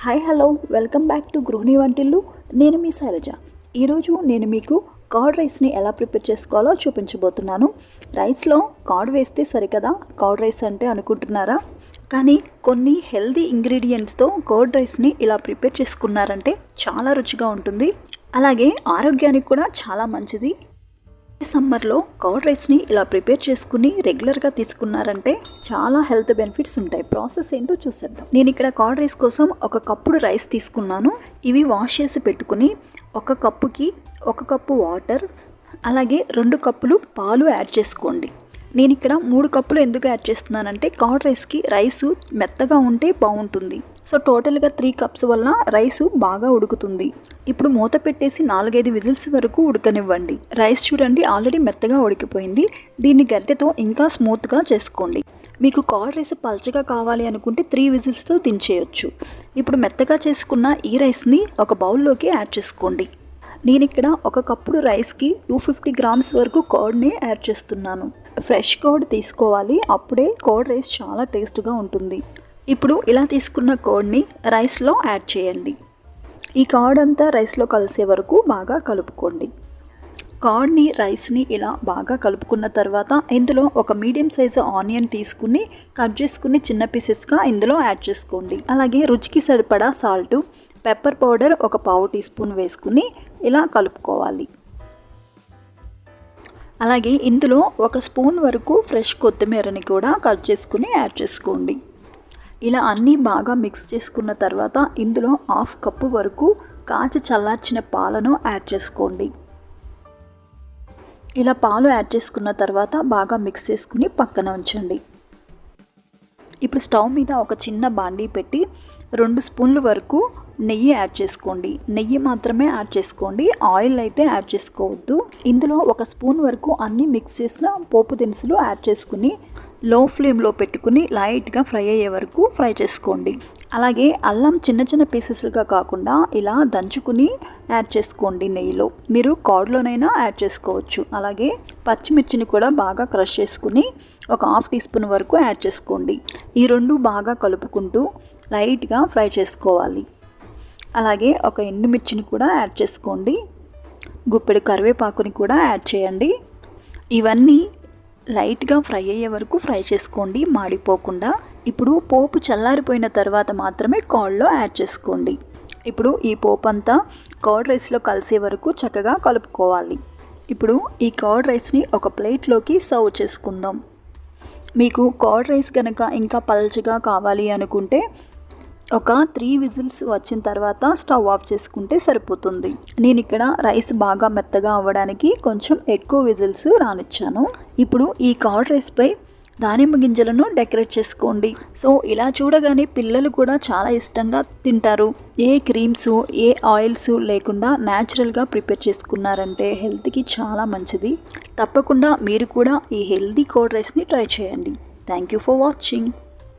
Hi hello. Welcome back to గృహిణి వంటిల్లు. నేను మీ శైలజ. ఈరోజు నేను మీకు కర్డ్ రైస్ని ఎలా ప్రిపేర్ చేసుకోవాలో చూపించబోతున్నాను. రైస్లో కర్డ్ వేస్తే సరికదా? కర్డ్ రైస్ అంటే అనుకుంటున్నారా? కానీ కొన్ని హెల్దీ ఇంగ్రీడియంట్స్తో కర్డ్ రైస్ని ఇలా ప్రిపేర్ చేసుకున్నారంటే చాలా రుచిగా ఉంటుంది. అలాగే ఆరోగ్యానికి కూడా చాలా మంచిది. సమ్మర్లో కర్డ్ రైస్ని ఇలా ప్రిపేర్ చేసుకుని రెగ్యులర్గా తీసుకున్నారంటే చాలా హెల్త్ బెనిఫిట్స్ ఉంటాయి. ప్రాసెస్ ఏంటో చూసేద్దాం. నేను ఇక్కడ కర్డ్ రైస్ కోసం ఒక కప్పుడు రైస్ తీసుకున్నాను. ఇవి వాష్ చేసి పెట్టుకుని ఒక కప్పుకి ఒక కప్పు వాటర్ అలాగే రెండు కప్పులు పాలు యాడ్ చేసుకోండి. నేను ఇక్కడ మూడు కప్పులు ఎందుకు యాడ్ చేస్తున్నానంటే కర్డ్ రైస్కి రైసు మెత్తగా ఉంటే బాగుంటుంది. సో టోటల్గా త్రీ కప్స్ వల్ల రైసు బాగా ఉడుకుతుంది. ఇప్పుడు మూత పెట్టేసి నాలుగైదు విజిల్స్ వరకు ఉడకనివ్వండి. రైస్ చూడండి ఆల్రెడీ మెత్తగా ఉడికిపోయింది. దీన్ని గరిటెతో ఇంకా స్మూత్గా చేసుకోండి. మీకు కర్డ్ రైస్ పల్చగా కావాలి అనుకుంటే త్రీ విజిల్స్తో దించేయొచ్చు. ఇప్పుడు మెత్తగా చేసుకున్న ఈ రైస్ని ఒక బౌల్లోకి యాడ్ చేసుకోండి. నేను ఇక్కడ ఒక కప్పుడు రైస్కి టూ ఫిఫ్టీ గ్రామ్స్ వరకు కర్డ్ని యాడ్ చేస్తున్నాను. ఫ్రెష్ కర్డ్ తీసుకోవాలి. అప్పుడే కర్డ్ రైస్ చాలా టేస్ట్గా ఉంటుంది. ఇప్పుడు ఇలా తీసుకున్న కోడ్ని రైస్లో యాడ్ చేయండి. ఈ కర్డ్ అంతా రైస్లో కలిసే వరకు బాగా కలుపుకోండి. కార్డ్ని రైస్ని ఇలా బాగా కలుపుకున్న తర్వాత ఇందులో ఒక మీడియం సైజు ఆనియన్ తీసుకుని కట్ చేసుకుని చిన్న పీసెస్గా ఇందులో యాడ్ చేసుకోండి. అలాగే రుచికి సరిపడా సాల్ట్ పెప్పర్ పౌడర్ ఒక పావు టీ స్పూన్ వేసుకుని ఇలా కలుపుకోవాలి. అలాగే ఇందులో ఒక స్పూన్ వరకు ఫ్రెష్ కొత్తిమీరని కూడా కట్ చేసుకుని యాడ్ చేసుకోండి. ఇలా అన్నీ బాగా మిక్స్ చేసుకున్న తర్వాత ఇందులో హాఫ్ కప్పు వరకు కాచి చల్లార్చిన పాలను యాడ్ చేసుకోండి. ఇలా పాలు యాడ్ చేసుకున్న తర్వాత బాగా మిక్స్ చేసుకుని పక్కన ఉంచండి. ఇప్పుడు స్టవ్ మీద ఒక చిన్న బాండీ పెట్టి రెండు స్పూన్ల వరకు నెయ్యి యాడ్ చేసుకోండి. నెయ్యి మాత్రమే యాడ్ చేసుకోండి. ఆయిల్ అయితే యాడ్ చేసుకోవద్దు. ఇందులో ఒక స్పూన్ వరకు అన్నీ మిక్స్ చేసిన పోపు దినుసులు యాడ్ చేసుకుని లో ఫ్లేమ్లో పెట్టుకుని లైట్గా ఫ్రై అయ్యే వరకు ఫ్రై చేసుకోండి. అలాగే అల్లం చిన్న చిన్న పీసెస్గా కాకుండా ఇలా దంచుకుని యాడ్ చేసుకోండి నెయ్యిలో. మీరు కార్డ్లోనైనా యాడ్ చేసుకోవచ్చు. అలాగే పచ్చిమిర్చిని కూడా బాగా క్రష్ చేసుకుని ఒక హాఫ్ టీ స్పూన్ వరకు యాడ్ చేసుకోండి. ఈ రెండు బాగా కలుపుకుంటూ లైట్గా ఫ్రై చేసుకోవాలి. అలాగే ఒక ఎండుమిర్చిని కూడా యాడ్ చేసుకోండి. గుప్పెడు కరివేపాకుని కూడా యాడ్ చేయండి. ఇవన్నీ లైట్గా ఫ్రై అయ్యే వరకు ఫ్రై చేసుకోండి మాడిపోకుండా. ఇప్పుడు పోపు చల్లారిపోయిన తర్వాత మాత్రమే కాల్లో యాడ్ చేసుకోండి. ఇప్పుడు ఈ పోపు అంతా కర్డ్ రైస్లో కలిసే వరకు చక్కగా కలుపుకోవాలి. ఇప్పుడు ఈ కర్డ్ రైస్ని ఒక ప్లేట్లోకి సర్వ్ చేసుకుందాం. మీకు కర్డ్ రైస్ కనుక ఇంకా పల్చగా కావాలి అనుకుంటే ఒక త్రీ విజిల్స్ వచ్చిన తర్వాత స్టవ్ ఆఫ్ చేసుకుంటే సరిపోతుంది. నేను ఇక్కడ రైస్ బాగా మెత్తగా అవ్వడానికి కొంచెం ఎక్కువ విజిల్స్ రానిచ్చాను. ఇప్పుడు ఈ కర్డ్ రైస్పై దానిమ్మ గింజలను డెకరేట్ చేసుకోండి. సో ఇలా చూడగానే పిల్లలు కూడా చాలా ఇష్టంగా తింటారు. ఏ క్రీమ్స్ ఏ ఆయిల్స్ లేకుండా న్యాచురల్గా ప్రిపేర్ చేసుకున్నారంటే హెల్త్కి చాలా మంచిది. తప్పకుండా మీరు కూడా ఈ హెల్తీ కోల్డ్ రైస్ని ట్రై చేయండి. Thank you for watching